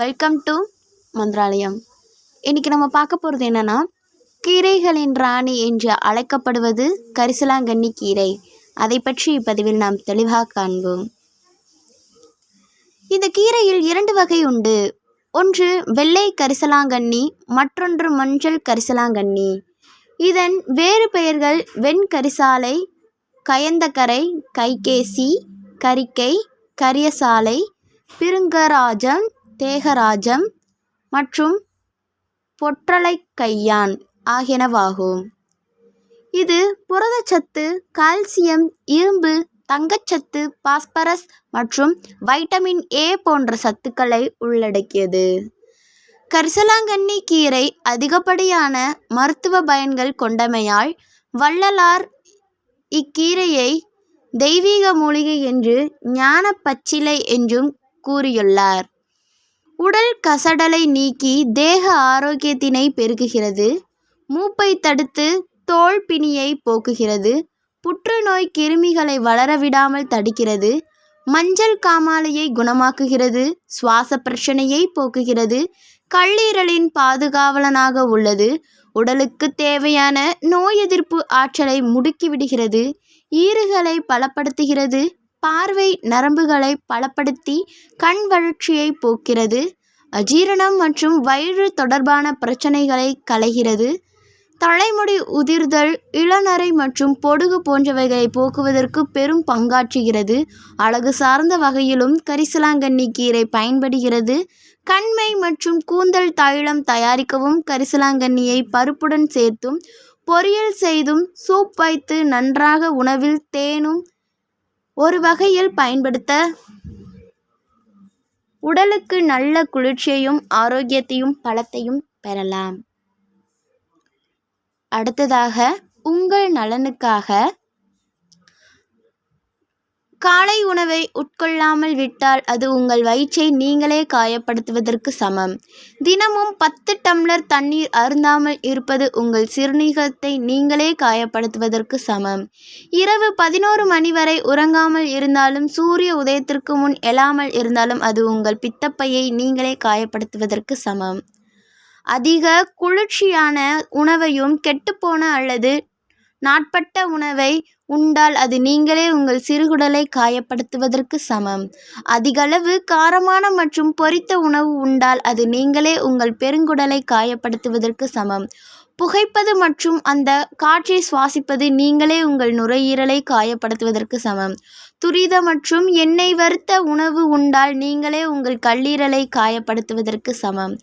Welcome to Mantralayam. இன்றைக்கி நம்ம பார்க்க போகிறது என்னென்னா கீரைகளின் ராணி என்று அழைக்கப்படுவது கரிசலாங்கண்ணி கீரை. அதை பற்றி இப்பதிவில் நாம் தெளிவாக காண்போம். இந்த கீரையில் இரண்டு வகை உண்டு. ஒன்று வெள்ளை கரிசலாங்கண்ணி மற்றொன்று மஞ்சள் கரிசலாங்கண்ணி. இதன் வேறு பெயர்கள் வெண்கரிசாலை கயந்தக்கரை கைகேசி கரிக்கை கரியசாலை பிருங்கராஜம் தேகராஜம் மற்றும் பொற்றலைக்கையான் ஆகியனவாகும். இது புரதச்சத்து கால்சியம் இரும்பு தங்கச்சத்து பாஸ்பரஸ் மற்றும் வைட்டமின் ஏ போன்ற சத்துக்களை உள்ளடக்கியது. கரிசலாங்கண்ணி கீரை அதிகப்படியான மருத்துவ பயன்கள் கொண்டமையால் வள்ளலார் இக்கீரையை தெய்வீக மூலிகை என்று ஞான பச்சிலை என்றும் கூறியுள்ளார். கசடலை நீக்கி தேக ஆரோக்கியத்தினை பெருக்குகிறது. மூப்பை தடுத்து தோல் பிணியை போக்குகிறது. புற்றுநோய் கிருமிகளை வளரவிடாமல் தடுக்கிறது. மஞ்சள் காமாலையை குணமாக்குகிறது. சுவாச பிரச்சனையை போக்குகிறது. கல்லீரலின் பாதுகாவலனாக உள்ளது. உடலுக்கு தேவையான நோய் எதிர்ப்பு ஆற்றலை முடுக்கிவிடுகிறது ஈறுகளை பலப்படுத்துகிறது. பார்வை நரம்புகளை பலப்படுத்தி கண் வளர்ச்சியை போக்கிறது அஜீரணம் மற்றும் வயிறு தொடர்பான பிரச்சனைகளை களைகிறது. தலைமுடி உதிர்தல் இளநரை மற்றும் பொடுகு போன்றவைகளை போக்குவதற்கு பெரும் பங்காற்றுகிறது. அழகு சார்ந்த வகையிலும் கரிசலாங்கண்ணி கீரை பயன்படுகிறது. கண்மை மற்றும் கூந்தல் தைலம் தயாரிக்கவும் கரிசலாங்கண்ணியை பருப்புடன் சேர்த்தும் பொரியல் செய்தும் சூப் வைத்து நன்றாக உணவில் தேனும் ஒரு வகையில் பயன்படுத்த உடலுக்கு நல்ல குளிர்ச்சியையும் ஆரோக்கியத்தையும் பலத்தையும் பெறலாம். அடுத்ததாக உங்கள் நலனுக்காக காலை உணவை உட்கொள்ளாமல் விட்டால் அது உங்கள் வயிற்றை நீங்களே காயப்படுத்துவதற்கு சமம். தினமும் பத்து டம்ளர் தண்ணீர் அருந்தாமல் இருப்பது உங்கள் சிறுநீகத்தை நீங்களே காயப்படுத்துவதற்கு சமம். இரவு பதினோரு மணி வரை உறங்காமல் இருந்தாலும் சூரிய உதயத்திற்கு முன் எழாமல் இருந்தாலும் அது உங்கள் பித்தப்பையை நீங்களே காயப்படுத்துவதற்கு சமம். அதிக குளிர்ச்சியான உணவையும் கெட்டுப்போன அல்லது நாட்பட்ட உணவை உண்டால் அது நீங்களே உங்கள் சிறுகுடலை காயப்படுத்துவதற்கு சமம். அதிகளவு காரமான மற்றும் பொரித்த உணவு உண்டால் அது நீங்களே உங்கள் பெருங்குடலை காயப்படுத்துவதற்கு சமம். புகைப்பது மற்றும் அந்த காற்றை சுவாசிப்பது நீங்களே உங்கள் நுரையீரலை காயப்படுத்துவதற்கு சமம். துரித மற்றும் எண்ணெய் வறுத்த உணவு உண்டால் நீங்களே உங்கள் கல்லீரலை காயப்படுத்துவதற்கு சமம்.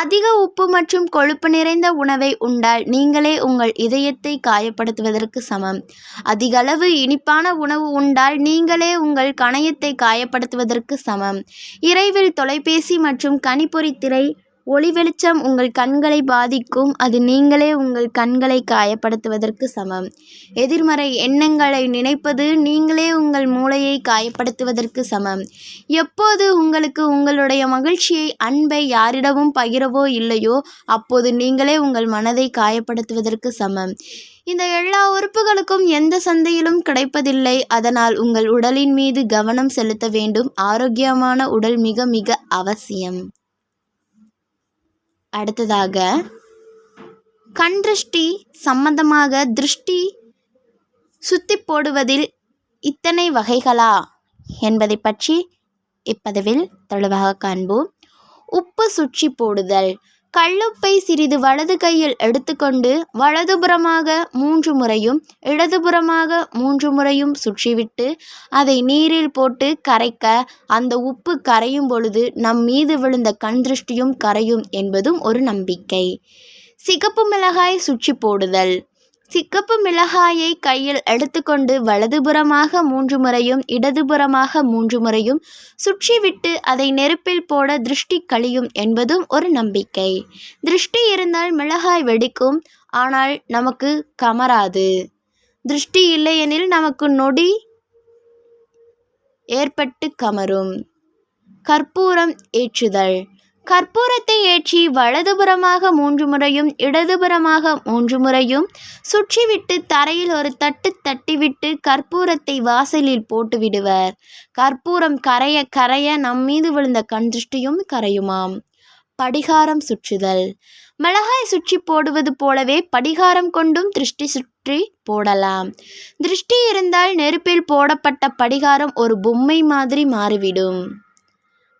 அதிக உப்பு மற்றும் கொழுப்பு நிறைந்த உணவை உண்டால் நீங்களே உங்கள் இதயத்தை காயப்படுத்துவதற்கு சமம். அதிகளவு இனிப்பான உணவு உண்டால் நீங்களே உங்கள் கணையத்தை காயப்படுத்துவதற்கு சமம். இரவில் தொலைபேசி மற்றும் கணிப்பொறி திரை ஒளி வெளிச்சம் உங்கள் கண்களை பாதிக்கும். அது நீங்களே உங்கள் கண்களை காயப்படுத்துவதற்கு சமம். எதிர்மறை எண்ணங்களை நினைப்பது நீங்களே உங்கள் மூளையை காயப்படுத்துவதற்கு சமம். எப்போது உங்களுக்கு உங்களுடைய மகிழ்ச்சியை அன்பை யாரிடமும் பகிரவோ இல்லையோ அப்போது நீங்களே உங்கள் மனதை காயப்படுத்துவதற்கு சமம். இந்த எல்லா உறுப்புகளுக்கும் எந்த சந்தையிலும் கிடைப்பதில்லை. அதனால் உங்கள் உடலின் மீது கவனம் செலுத்த வேண்டும். ஆரோக்கியமான உடல் மிக மிக அவசியம். அடுத்ததாக கண் திருஷ்டி சம்பந்தமாக திருஷ்டி சுத்தி போடுவதில் இத்தனை வகைகளா என்பதை பற்றி இப்பதிவில் தெளிவாக காண்போம். உப்பு சுற்றி போடுதல். கல்லுப்பை சிறிது வலது கையில் எடுத்துக்கொண்டு வலதுபுறமாக மூன்று முறையும் இடதுபுறமாக மூன்று முறையும் சுற்றிவிட்டு அதை நீரில் போட்டு கரைக்க அந்த உப்பு கரையும் பொழுது நம் மீது விழுந்த கண் திருஷ்டியும் கரையும் என்பதும் ஒரு நம்பிக்கை. சிகப்பு மிளகாய் சுற்றி போடுதல். சிக்கப்பு மிளகாயை கையில் எடுத்துக்கொண்டு வலதுபுறமாக மூன்று முறையும் இடதுபுறமாக மூன்று முறையும் சுற்றிவிட்டு அதை நெருப்பில் போட திருஷ்டி கழியும் என்பதும் ஒரு நம்பிக்கை. திருஷ்டி இருந்தால் மிளகாய் வெடிக்கும் ஆனால் நமக்கு கமராது. திருஷ்டி இல்லையெனில் நமக்கு நொடி ஏற்பட்டு கமரும். கற்பூரம் ஏற்றுதல். கற்பூரத்தை ஏற்றி வலதுபுறமாக மூன்று முறையும் இடதுபுறமாக மூன்று முறையும் சுற்றிவிட்டு தரையில் ஒரு தட்டு தட்டிவிட்டு கற்பூரத்தை வாசலில் போட்டு விடுவர். கற்பூரம் கரைய கரைய நம் மீது விழுந்த கண்திருஷ்டியும் கரையுமாம். படிகாரம் சுற்றுதல். மிளகாய் சுற்றி போடுவது போலவே படிகாரம் கொண்டும் திருஷ்டி சுற்றி போடலாம். திருஷ்டி இருந்தால் நெருப்பில் போடப்பட்ட படிகாரம் ஒரு பொம்மை மாதிரி மாறிவிடும்.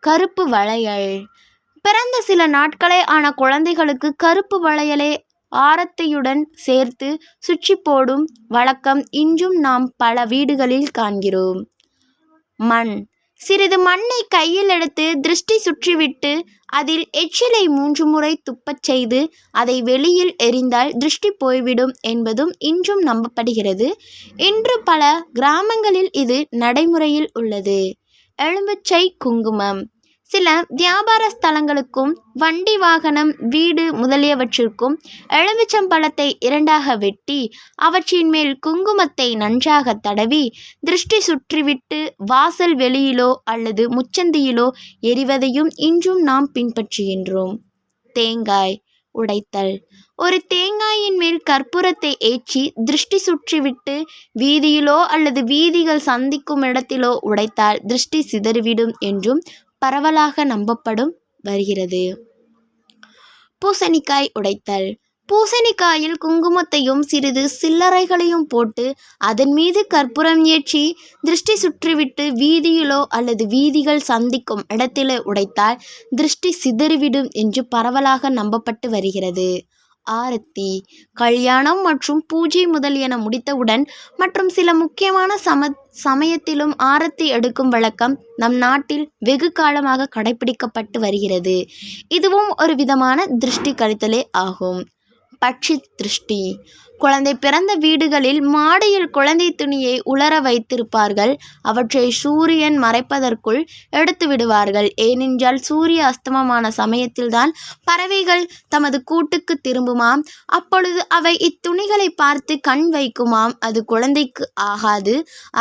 கருப்பு வளையல். பிறந்த சில நாட்களே ஆன குழந்தைகளுக்கு கருப்பு வளையலை ஆரத்தையுடன் சேர்த்து சுற்றி போடும் வழக்கம் இன்றும் நாம் பல வீடுகளில் காண்கிறோம். மண். சிறிது மண்ணை கையில் எடுத்து திருஷ்டி சுற்றிவிட்டு அதில் எச்சிலை மூன்று முறை துப்பச் செய்து அதை வெளியில் எறிந்தால் திருஷ்டி போய்விடும் என்பதும் இன்றும் நம்பப்படுகிறது. இன்று பல கிராமங்களில் இது நடைமுறையில் உள்ளது. எலும்புச்சை குங்குமம். சில வியாபார ஸ்தலங்களுக்கும் வண்டி வாகனம் வீடு முதலியவற்றிற்கும் எலுமிச்சம்பழத்தை இரண்டாக வெட்டி அவற்றின் மேல் குங்குமத்தை நன்றாக தடவி திருஷ்டி சுற்றிவிட்டு வாசல் வெளியிலோ அல்லது முச்சந்தியிலோ எரிவதையும் இன்றும் நாம் பின்பற்றுகின்றோம். தேங்காய் உடைத்தல். ஒரு தேங்காயின் மேல் கற்பூரத்தை ஏற்றி திருஷ்டி சுற்றிவிட்டு வீதியிலோ அல்லது வீதிகள் சந்திக்கும் இடத்திலோ உடைத்தால் திருஷ்டி சிதறிவிடும் என்றும் பரவலாக நம்பப்படும் வருகிறது. பூசணிக்காய் உடைத்தல். பூசணிக்காயில் குங்குமத்தையும் சிறிது சில்லறைகளையும் போட்டு அதன் மீது கற்பூரம் ஏற்றி திருஷ்டி சுற்றிவிட்டு வீதியிலோ அல்லது வீதிகள் சந்திக்கும் இடத்திலோ உடைத்தால் திருஷ்டி சிதறிவிடும் என்று பரவலாக நம்பப்பட்டு வருகிறது. ஆரத்தி. கல்யாணம் மற்றும் பூஜை முதலியன முடித்தவுடன் மற்றும் சில முக்கியமான சம சமயத்திலும் ஆரத்தி எடுக்கும் வழக்கம் நம் நாட்டில் வெகு காலமாக கடைபிடிக்கப்பட்டு வருகிறது. இதுவும் ஒரு விதமான திருஷ்டி கழித்தலே ஆகும். பட்சி திருஷ்டி. குழந்தை பிறந்த வீடுகளில் மாடியில் குழந்தை துணியை உலர வைத்திருப்பார்கள். அவற்றை சூரியன் மறைப்பதற்குள் எடுத்து விடுவார்கள். ஏனென்றால் சூரிய அஸ்தமமான சமயத்தில்தான் பறவைகள் தமது கூட்டுக்கு திரும்புமாம். அப்பொழுது அவை இத்துணிகளை பார்த்து கண் வைக்குமாம். அது குழந்தைக்கு ஆகாது.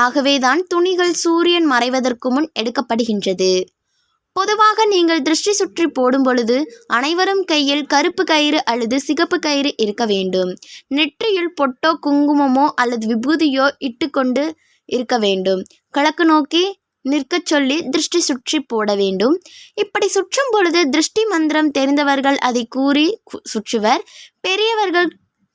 ஆகவேதான் துணிகள் சூரியன் மறைவதற்கு முன் எடுக்கப்படுகின்றது. பொதுவாக நீங்கள் திருஷ்டி சுற்றி போடும் பொழுது அனைவரும் கையில் கருப்பு கயிறு அல்லது சிகப்பு கயிறு இருக்க வேண்டும். நெற்றியில் பொட்டோ குங்குமமோ அல்லது விபூதியோ இட்டுக்கொண்டு இருக்க வேண்டும். கிழக்கு நோக்கி நிற்கச் சொல்லி திருஷ்டி சுற்றி போட வேண்டும். இப்படி சுற்றும் பொழுது திருஷ்டி மந்திரம் தெரிந்தவர்கள் அதை கூறி சுற்றுவர். பெரியவர்கள்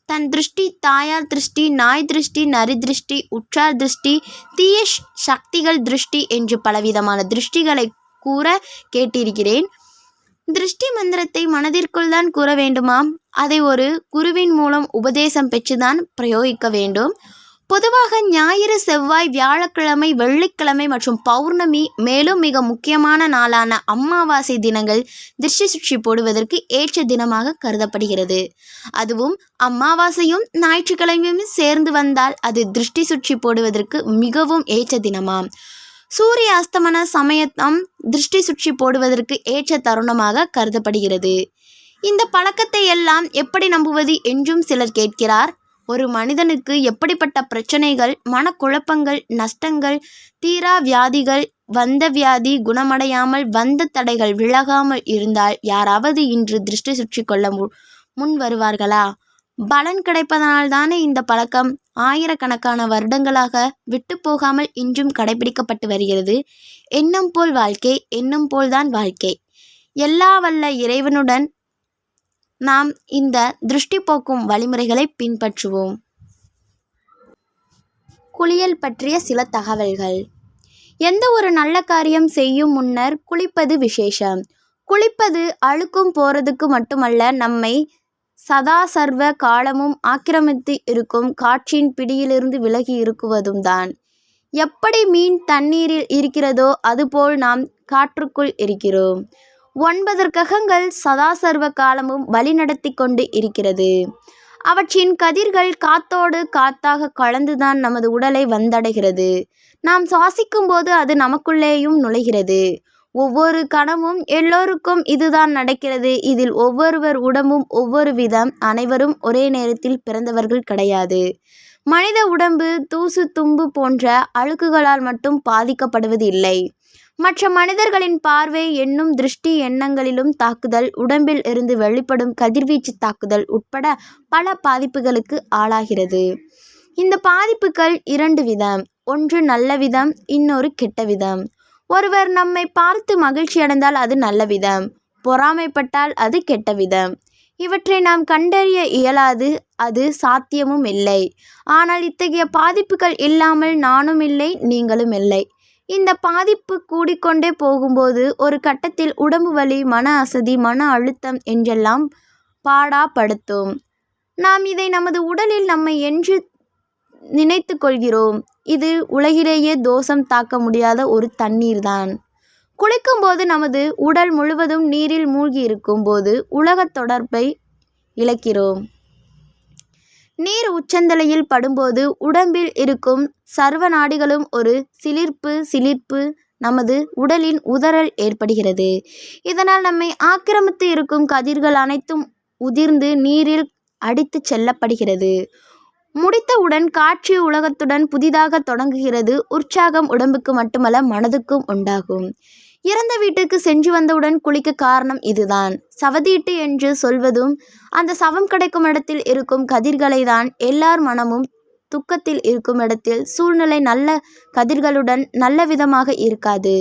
தன் திருஷ்டி தாயார் திருஷ்டி நாய் திருஷ்டி நரி திருஷ்டி உற்றார் திருஷ்டி தீய சக்திகள் திருஷ்டி என்று பலவிதமான திருஷ்டிகளை கூற கேட்டிருக்கிறேன். திருஷ்டி மந்திரத்தை மனதிற்குள் தான் கூற வேண்டுமாம். அதை ஒரு குருவின் மூலம் உபதேசம் பெற்றுதான் பிரயோகிக்க வேண்டும். பொதுவாக ஞாயிறு செவ்வாய் வியாழக்கிழமை வெள்ளிக்கிழமை மற்றும் பௌர்ணமி மேலும் மிக முக்கியமான நாளான அமாவாசை தினங்கள் திருஷ்டி சுற்றி போடுவதற்கு ஏற்ற தினமாக கருதப்படுகிறது. அதுவும் அமாவாசையும் ஞாயிற்றுக்கிழமையும் சேர்ந்து வந்தால் அது திருஷ்டி சுற்றி போடுவதற்கு மிகவும் ஏற்ற தினமாம். சூரிய அஸ்தமன சமயத்தம் திருஷ்டி சுற்றி போடுவதற்கு ஏற்ற தருணமாக கருதப்படுகிறது. இந்த பழக்கத்தை எல்லாம் எப்படி நம்புவது என்றும் சிலர் கேட்கிறார். ஒரு மனிதனுக்கு எப்படிப்பட்ட பிரச்சனைகள் மனக்குழப்பங்கள் நஷ்டங்கள் தீரா வியாதிகள் வந்த வியாதி குணமடையாமல் வந்த தடைகள் விலகாமல் இருந்தால் யாராவது இன்று திருஷ்டி சுற்றி கொள்ள முன் வருவார்களா? பலன் கிடைப்பதனால் தானே இந்த பழக்கம்? ஆயிரக்கணக்கான வருடங்களாக விட்டு போகாமல் இன்றும் கடைபிடிக்கப்பட்டு வருகிறது. எண்ணம் போல் வாழ்க்கை எண்ணம் போல்தான் வாழ்க்கை. எல்லா வல்ல இறைவனுடன் நாம் இந்த திருஷ்டி போக்கும் வழிமுறைகளை பின்பற்றுவோம். குளியல் பற்றிய சில தகவல்கள். எந்த ஒரு நல்ல காரியம் செய்யும் முன்னர் குளிப்பது விசேஷம். குளிப்பது அழுக்கும் போகிறதுக்கு மட்டுமல்ல நம்மை சதா சர்வ காலமும் ஆக்கிரமித்து இருக்கும் காற்றின் பிடியிலிருந்து விலகி இருக்குவதும் தான். எப்படி மீன் தண்ணீரில் இருக்கிறதோ அதுபோல் நாம் காற்றுக்குள் இருக்கிறோம். ஒன்பது கிரகங்கள் சதா சர்வ காலமும் வழிநடத்தி கொண்டு இருக்கிறது. அவற்றின் கதிர்கள் காத்தோடு காத்தாக கலந்துதான் நமது உடலை வந்தடைகிறது. நாம் சுவாசிக்கும் போது அது நமக்குள்ளேயும் நுழைகிறது. ஒவ்வொரு கணமும் எல்லோருக்கும் இதுதான் நடக்கிறது. இதில் ஒவ்வொருவர் உடம்பும் ஒவ்வொரு விதம் அனைவரும் ஒரே நேரத்தில் பிறந்தவர்கள் கிடையாது. மனித உடம்பு தூசு தும்பு போன்ற அழுக்குகளால் மட்டும் பாதிக்கப்படுவது இல்லை. மற்ற மனிதர்களின் பார்வை எண்ணும் திருஷ்டி எண்ணங்களிலும் தாக்குதல் உடம்பில் இருந்து வெளிப்படும் கதிர்வீச்சு தாக்குதல் உட்பட பல பாதிப்புகளுக்கு ஆளாகிறது. இந்த பாதிப்புகள் இரண்டு விதம் ஒன்று நல்ல விதம் இன்னொரு கெட்ட விதம். ஒருவர் நம்மை பார்த்து மகிழ்ச்சி அடைந்தால் அது நல்ல விதம். பொறாமைப்பட்டால் அது கெட்ட விதம். இவற்றை நாம் கண்டறிய இயலாது அது சாத்தியமும் இல்லை. ஆனால் இத்தகைய பாதிப்புகள் இல்லாமல் நானும் இல்லை நீங்களும் இல்லை. இந்த பாதிப்பு கூடிக்கொண்டே போகும்போது ஒரு கட்டத்தில் உடம்பு வலி மன அசதி மன அழுத்தம் என்றெல்லாம் பாடாப்படுத்தும். நாம் இதை நமது உடலில் நம்மை என்று நினைத்து கொள்கிறோம் இது உலகிலேயே தோஷம் தாக்க முடியாத ஒரு தண்ணீர் தான் குளிக்கும்போது நமது உடல் முழுவதும் நீரில் மூழ்கி இருக்கும்போது உலகத் தொடர்பை இழக்கிறோம். நீர் உச்சந்தலையில் படும்போது உடம்பில் இருக்கும் சர்வ நாடிகளும் ஒரு சிலிர்ப்பு சிலிர்ப்பு நமது உடலின் உதறல் ஏற்படுகிறது. இதனால் நம்மை ஆக்கிரமித்து இருக்கும் கதிர்கள் அனைத்தும் உதிர்ந்து நீரில் அடித்து செல்லப்படுகிறது. முடித்தவுடன் காட்சி உலகத்துடன் புதிதாக தொடங்குகிறது. உற்சாகம் உடம்புக்கு மட்டுமல்ல மனதுக்கும் உண்டாகும். இறந்த வீட்டுக்கு சென்று வந்தவுடன் குளிக்க காரணம் இதுதான். சவதீட்டு என்று சொல்வதும் அந்த சவம் கிடைக்கும் இடத்தில் இருக்கும் கதிர்களை தான் எல்லார் மனமும் துக்கத்தில் இருக்கும் இடத்தில் சூழ்நிலை நல்ல கதிர்களுடன் நல்ல விதமாக இருக்காது.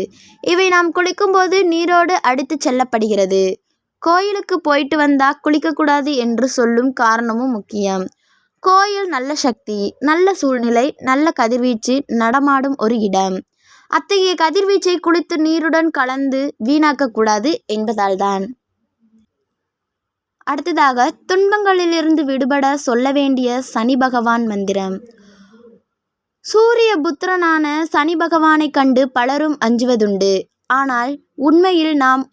இவை நாம் குளிக்கும்போது நீரோடு அடித்து செல்லப்படுகிறது. கோயிலுக்கு போயிட்டு வந்தா குளிக்கக்கூடாது என்று சொல்லும் காரணமும் முக்கியம். கோயில் நல்ல சக்தி நல்ல சூழ்நிலை நல்ல கதிர்வீச்சு நடமாடும் ஒரு இடம். அத்தகைய கதிர்வீச்சை குளித்து நீருடன் கலந்து வீணாக்கக்கூடாது என்பதால்தான். அடுத்ததாக துன்பங்களிலிருந்து விடுபட சொல்ல வேண்டிய சனி பகவான் மந்திரம். சூரிய புத்திரனான சனி பகவானை கண்டு பலரும் அஞ்சுவதுண்டு. ஆனால் உண்மையில் நாம்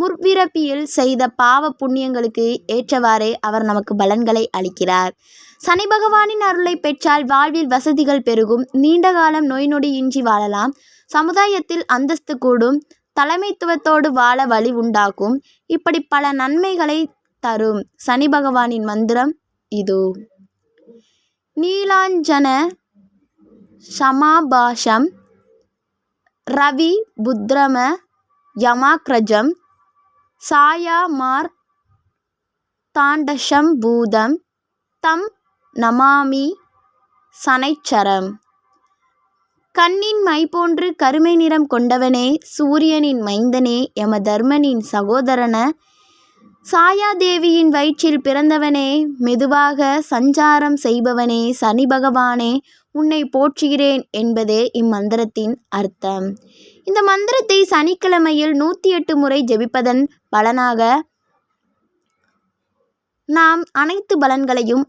முற்பிறப்பியில் செய்த பாவ புண்ணியங்களுக்கு ஏற்றவாறே அவர் நமக்கு பலன்களை அளிக்கிறார். சனி பகவானின் அருளை பெற்றால் வாழ்வில் வசதிகள் பெருகும். நீண்ட காலம் நோய் நொடி இன்றி வாழலாம். சமுதாயத்தில் அந்தஸ்து கூடும். தலைமைத்துவத்தோடு வாழ வழி உண்டாக்கும் இப்படி பல நன்மைகளை தரும் சனி பகவானின் மந்திரம் இதோ. நீலாஞ்சன சமாபாஷம் ரவி புத்ரம யமாக்ரஜம் சாயாமார் தாண்டஷம் பூதம் தம் நமாமி சனைச்சரம். கண்ணின் மை போன்று கருமை நிறம் கொண்டவனே சூரியனின் மைந்தனே எம தர்மனின் சகோதரன. சாயாதேவியின் வயிற்றில் பிறந்தவனே மெதுவாக சஞ்சாரம் செய்பவனே சனி பகவானே உன்னை போற்றுகிறேன் என்பதே இம்மந்திரத்தின் அர்த்தம். இந்த மந்திரத்தை சனிக்கிழமையில் நூற்றி எட்டு முறை ஜெபிப்பதன் பலனாக நாம் அனைத்து பலன்களையும்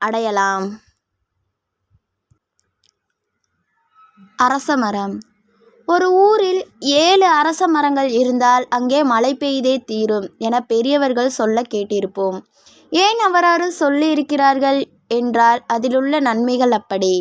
அடையலாம். அரச மரம். ஒரு ஊரில் ஏழு அரச மரங்கள் இருந்தால் அங்கே மழை பெய்தே தீரும் என பெரியவர்கள் சொல்ல கேட்டிருப்போம். ஏன் அவராறு சொல்லியிருக்கிறார்கள் என்றால் அதிலுள்ள நன்மைகள் அப்படி.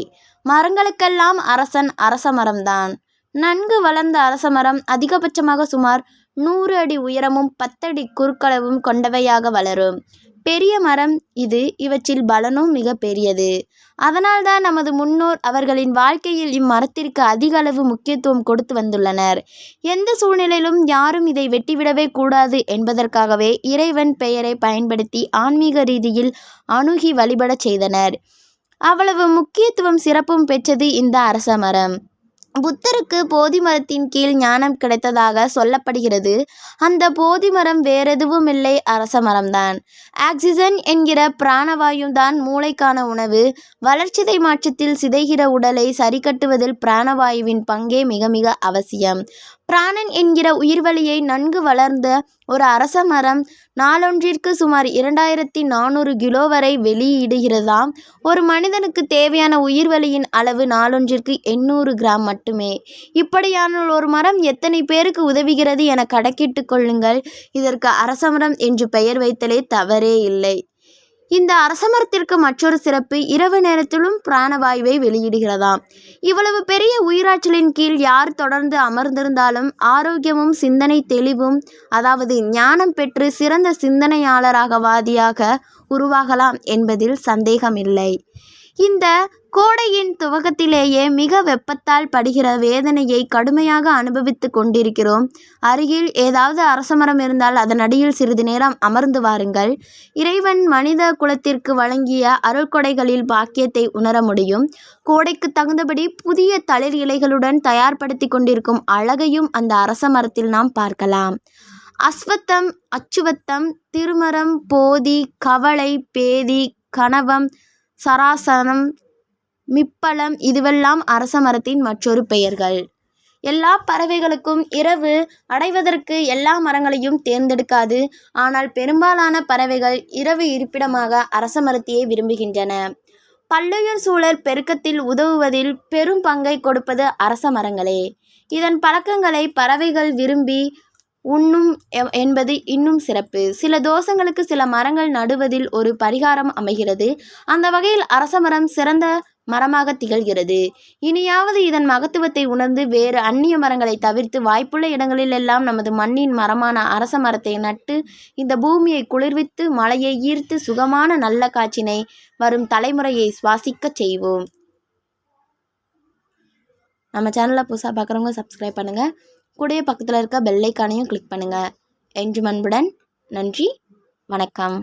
மரங்களுக்கெல்லாம் அரசன் அரச மரம்தான். நன்கு வளர்ந்த அரச மரம் அதிகபட்சமாக சுமார் நூறு அடி உயரமும் பத்தடி குறுக்களவும் கொண்டவையாக வளரும். பெரிய மரம் இது. இவற்றில் பலனும் மிக பெரியது. அதனால்தான் நமது முன்னோர் அவர்களின் வாழ்க்கையில் இம்மரத்திற்கு அதிக அளவு முக்கியத்துவம் கொடுத்து வந்துள்ளனர். எந்த சூழ்நிலையிலும் யாரும் இதை வெட்டிவிடவே கூடாது என்பதற்காகவே இறைவன் பெயரை பயன்படுத்தி ஆன்மீக ரீதியில் அணுகி வழிபடச் செய்தனர். அவ்வளவு முக்கியத்துவம் சிறப்பும் பெற்றது இந்த அரச மரம். புத்தருக்கு போதி மரத்தின் கீழ் ஞானம் கிடைத்ததாக சொல்லப்படுகிறது. அந்த போதி மரம் வேறெதுவும் இல்லை அரச மரம்தான். ஆக்சிஜன் என்கிற பிராணவாயு தான் மூளைக்கான உணவு. வளர்ச்சிதை மாற்றத்தில் சிதைகிற உடலை சரிக்கட்டுவதில் பிராணவாயுவின் பங்கே மிக மிக அவசியம். பிராணன் என்கிற உயிர்வலியை நன்கு வளர்ந்த ஒரு அரச மரம் நாளொன்றிற்கு சுமார் இரண்டாயிரத்தி நானூறு கிலோ வரை வெளியிடுகிறதாம். ஒரு மனிதனுக்கு தேவையான உயிர்வலியின் அளவு நாளொன்றிற்கு எண்ணூறு கிராம் மட்டுமே. இப்படியான ஒரு மரம் எத்தனை பேருக்கு உதவுகிறது என கணக்கிட்டு கொள்ளுங்கள். இதற்கு அரச மரம் என்று பெயர் வைத்தலே தவறே இல்லை. இந்த அரசமரத்திற்கு மற்றொரு சிறப்பு இரவு நேரத்திலும் பிராணவாயுவை வெளியிடுகிறதாம். இவ்வளவு பெரிய உயிராற்றலின் கீழ் யார் தொடர்ந்து அமர்ந்திருந்தாலும் ஆரோக்கியமும் சிந்தனை தெளிவும் அதாவது ஞானம் பெற்று சிறந்த சிந்தனையாளராக வாதியாக உருவாகலாம் என்பதில் சந்தேகமில்லை. இந்த கோடையின் துவக்கத்திலேயே மிக வெப்பத்தால் படுகிற வேதனையை கடுமையாக அனுபவித்து கொண்டிருக்கிறோம். அருகில் ஏதாவது அரசமரம் இருந்தால் அதன் அடியில் சிறிது நேரம் அமர்ந்து வாருங்கள். இறைவன் மனித குலத்திற்கு வழங்கிய அருள்கொடைகளில் பாக்கியத்தை உணர முடியும். கோடைக்கு தகுந்தபடி புதிய தளிர் இலைகளுடன் தயார்படுத்தி கொண்டிருக்கும் அழகையும் அந்த அரச மரத்தில் நாம் பார்க்கலாம். அஸ்வத்தம் அச்சுவத்தம் திருமரம் போதி கவலை பேதி கணவம் சராசனம் மிப்பலம் இதுவெல்லாம் அரச மரத்தின் மற்றொரு பெயர்கள். எல்லா பறவைகளுக்கும் இரவு அடைவதற்கு எல்லா மரங்களையும் தேர்ந்தெடுக்காது. ஆனால் பெரும்பாலான பறவைகள் இரவு இருப்பிடமாக அரச மரத்தையே விரும்புகின்றன. பல்லுயிர் சூழல் பெருக்கத்தில் உதவுவதில் பெரும் பங்கை கொடுப்பது அரச மரங்களே. இதன் பழக்கங்களை பறவைகள் விரும்பி உண்ணும் என்பது இன்னும் சிறப்பு. சில தோஷங்களுக்கு சில மரங்கள் நடுவதில் ஒரு பரிகாரம் அமைகிறது. அந்த வகையில் அரச மரம் சிறந்த மரமாக திகழ்கிறது. இனியாவது இதன் மகத்துவத்தை உணர்ந்து வேறு அந்நிய மரங்களை தவிர்த்து வாய்ப்புள்ள இடங்களிலெல்லாம் நமது மண்ணின் மரமான அரச மரத்தை நட்டு இந்த பூமியை குளிர்வித்து மழையை ஈர்த்து சுகமான நல்ல காற்றினை வரும் தலைமுறையை சுவாசிக்கச் செய்வோம். நம்ம சேனலை புதுசாக பார்க்குறவங்க சப்ஸ்கிரைப் பண்ணுங்கள் கூடவே பக்கத்தில் இருக்க பெல்லைக்கானையும் கிளிக் பண்ணுங்கள் என்று அன்புடன் நன்றி வணக்கம்.